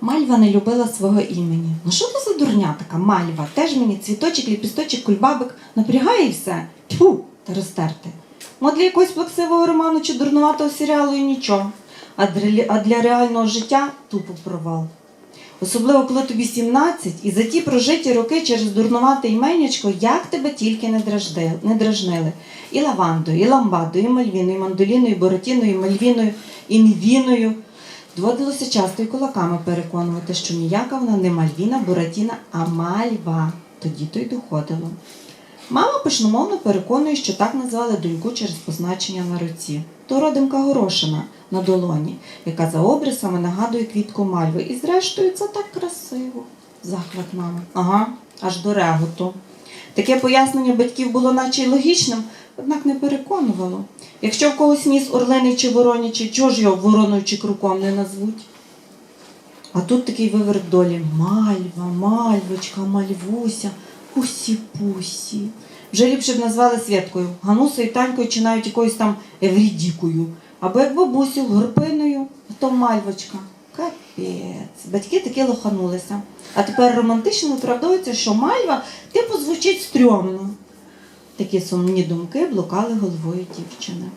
Мальва не любила свого імені. Ну що це за дурня така мальва? Теж мені цвіточок, ліпісточок, кульбабик напрягає і все. Тьфу, та розтерти. Мо для якогось плаксивого роману чи дурнуватого серіалу і нічого. А для, реального життя тупо провал. Особливо, коли тобі 17, і за ті прожиті роки через дурнувате іменячко, як тебе тільки не дражнили. І лавандою, і ламбадою, і мальвіною, і мандоліною, і боротіною, і мальвіною, і мівіною. Доводилося часто і кулаками переконувати, що ніяка вона не Мальвіна, Буратіна, а Мальва. Тоді то й доходило. Мама пишномовно переконує, що так назвали доньку через позначення на руці. То родимка горошина на долоні, яка за обрисами нагадує квітку мальви. І зрештою це так красиво. Захват мами. Ага, аж до реготу. Таке пояснення батьків було наче й логічним, однак не переконувало. Якщо в когось ніс орлиний чи воронячий, чого ж його вороною чи круком не назвуть? А тут такий виверт долі. Мальва, мальвочка, мальвуся, пусі-пусі. Вже ліпше б назвали Святкою, Ганусою, Танькою чи навіть якоюсь там Еврідікою. Або як бабусю, Горпиною, а то мальвочка. Капець. Батьки таки лоханулися. А тепер романтично виправдовується, що мальва типу звучить стрьомно. Такі сумні думки блукали головою дівчини.